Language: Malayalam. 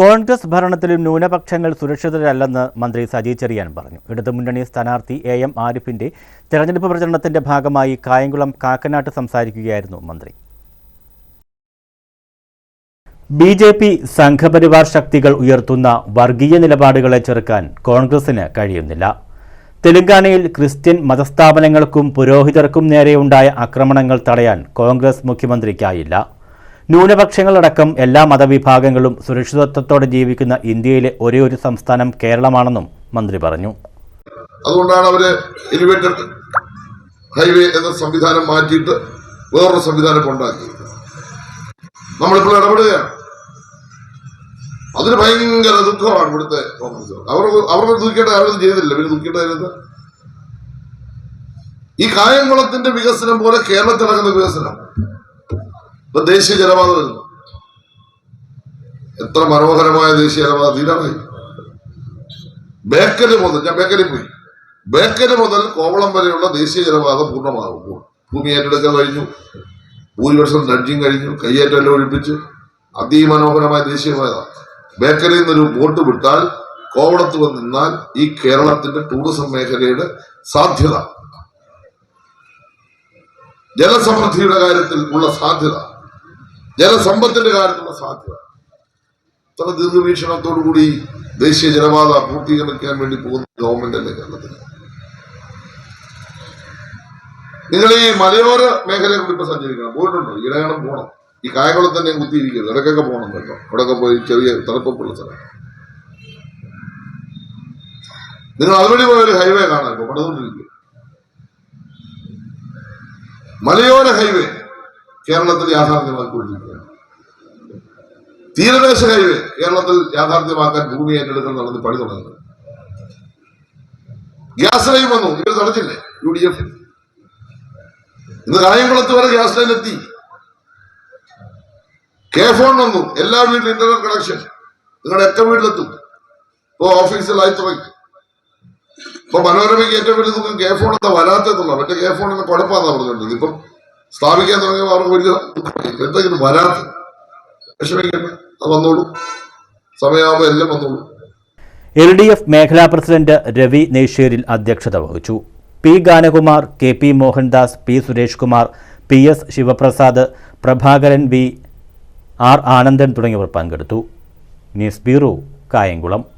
കോൺഗ്രസ് ഭരണത്തിലും ന്യൂനപക്ഷങ്ങൾ സുരക്ഷിതരല്ലെന്ന് മന്ത്രി സജി ചെറിയാൻ പറഞ്ഞു. ഇടതുമുന്നണി സ്ഥാനാർത്ഥി എ എം ആരിഫിന്റെ തെരഞ്ഞെടുപ്പ് പ്രചരണത്തിന്റെ ഭാഗമായി കായംകുളം കാക്കനാട്ട് സംസാരിക്കുകയായിരുന്നു മന്ത്രി. ബി ജെ പി സംഘപരിവാർ ശക്തികൾ ഉയർത്തുന്ന വർഗീയ നിലപാടുകളെ ചെറുക്കാൻ കോൺഗ്രസിന് കഴിയുന്നില്ല. തെലങ്കാനയിൽ ക്രിസ്ത്യൻ മതസ്ഥാപനങ്ങൾക്കും പുരോഹിതർക്കും നേരെയുണ്ടായ ആക്രമണങ്ങൾ തടയാൻ കോൺഗ്രസ് മുഖ്യമന്ത്രിക്കായില്ല. ന്യൂനപക്ഷങ്ങളടക്കം എല്ലാ മതവിഭാഗങ്ങളും സുരക്ഷിതത്വത്തോടെ ജീവിക്കുന്ന ഇന്ത്യയിലെ ഒരേ ഒരു സംസ്ഥാനം കേരളമാണെന്നും മന്ത്രി പറഞ്ഞു. അതുകൊണ്ടാണ് അവർ ഹൈവേ എന്ന സംവിധാനം മാറ്റിയിട്ട് വേറൊരു സംവിധാനം ഉണ്ടാക്കി നമ്മളിപ്പോൾ ഇടപെടുകയാണ്. അതിന് ഭയങ്കര ദുഃഖമാണ് ഇവിടുത്തെ അവർ അവർക്ക് ദുഃഖിക്കേണ്ട അവരത് ചെയ്തില്ല. പിന്നെ ദുഃഖിക്കേണ്ടത് ഈ കായംകുളത്തിന്റെ വികസനം പോലെ കേരളത്തിൽ നടക്കുന്ന വികസനം. ഇപ്പൊ ദേശീയ ജലപാത വരുന്നു. എത്ര മനോഹരമായ ദേശീയ ജലപാത തീരാറായി. ബേക്കൽ മുതൽ ഞാൻ ബേക്കലിൽ പോയി. ബേക്കൽ മുതൽ കോവളം വരെയുള്ള ദേശീയ ജലപാത പൂർണമാകുമ്പോൾ ഭൂമി ഏറ്റെടുക്കൽ കഴിഞ്ഞു. ഭൂരിപക്ഷം ഡഡ്ജിങ് കഴിഞ്ഞു. കയ്യേറ്റെല്ലാം ഒഴിപ്പിച്ച് അതിമനോഹരമായ ദേശീയപാത ബേക്കലിൽ നിന്നൊരു ബോട്ട് വിട്ടാൽ കോവളത്ത് വന്ന് നിന്നാൽ ഈ കേരളത്തിന്റെ ടൂറിസം മേഖലയുടെ സാധ്യത. ജലസമൃദ്ധിയുടെ കാര്യത്തിൽ ഉള്ള സാധ്യത. ജലസമ്പത്തിന്റെ കാര്യത്തിലുള്ള സാധ്യത. ഇത്ര ദീർഘവീക്ഷണത്തോടുകൂടി ദേശീയ ജലപാത പൂർത്തീകരിക്കാൻ വേണ്ടി പോകുന്ന ഗവൺമെന്റ് അല്ലേ കേരളത്തിൽ നിങ്ങൾ ഈ മലയോര മേഖലയെ കൂടി ഇപ്പൊ സഞ്ചരിക്കണം. പോയിട്ടുണ്ടോ? ഇടയണം പോകണം ഈ കായകുളം തന്നെ കുത്തിയിരിക്കരുത് ഇടയ്ക്കൊക്കെ പോകണം കേട്ടോ. അവിടെയൊക്കെ പോയി ചെറിയ തണുപ്പുള്ള സ്ഥലം. നിങ്ങൾ അതുവഴി പോയ ഒരു ഹൈവേ കാണാൻ ഇപ്പൊ പണിതുകൊണ്ടിരിക്കുക. മലയോര ഹൈവേ കേരളത്തിൽ യാഥാർത്ഥ്യമാക്കിക്കൊണ്ടിരിക്കുകയാണ് തീരദേശ ഹൈവേ കേരളത്തിൽ യാഥാർത്ഥ്യമാക്കാൻ ഭൂമി ഏറ്റെടുക്കൽ നടന്ന് പണി തുടങ്ങുന്നത് ഗ്യാസ് ലൈൻ വന്നു. ഇവർ തടച്ചില്ലേ യു ഡി എഫ് ഇന്ന് കായംകുളത്ത് വരെ ഗ്യാസ് ലൈൻ എത്തി. കെ ഫോൺ വന്നു. എല്ലാ വീട്ടിലും ഇന്റർനെറ്റ് കണക്ഷൻ നിങ്ങളുടെ ഏറ്റവും വീട്ടിലെത്തും. ഇപ്പൊ ഓഫീസിലായി തുടങ്ങി ഇപ്പൊ മനോരമയ്ക്ക് ഏറ്റവും വലിയ ദുഃഖം കെ ഫോൺ എന്താ വരാത്തെന്നുള്ള മറ്റേ കെ ഫോണിന് കുഴപ്പമാണെന്നാണ് പറഞ്ഞിട്ടുണ്ട് ഇപ്പം സ്ഥാപിക്കാൻ തുടങ്ങിയ അവർക്ക് വലിയ. എന്തെങ്കിലും വരാത്ത വിഷമിക്കണ്ട വന്നോളൂ. സമയമാകുമ്പോൾ എല്ലാം വന്നോളൂ. എൽ ഡി എഫ് മേഖലാ പ്രസിഡന്റ് രവി നെയ്ശ്ശേരിൽ അധ്യക്ഷത വഹിച്ചു. P Ganakumar K P Mohandas P Suresh Kumar P S Sivaprasad Prabhakaran V R Anandan തുടങ്ങിയവർ പങ്കെടുത്തു. News bureau Kayamkulam.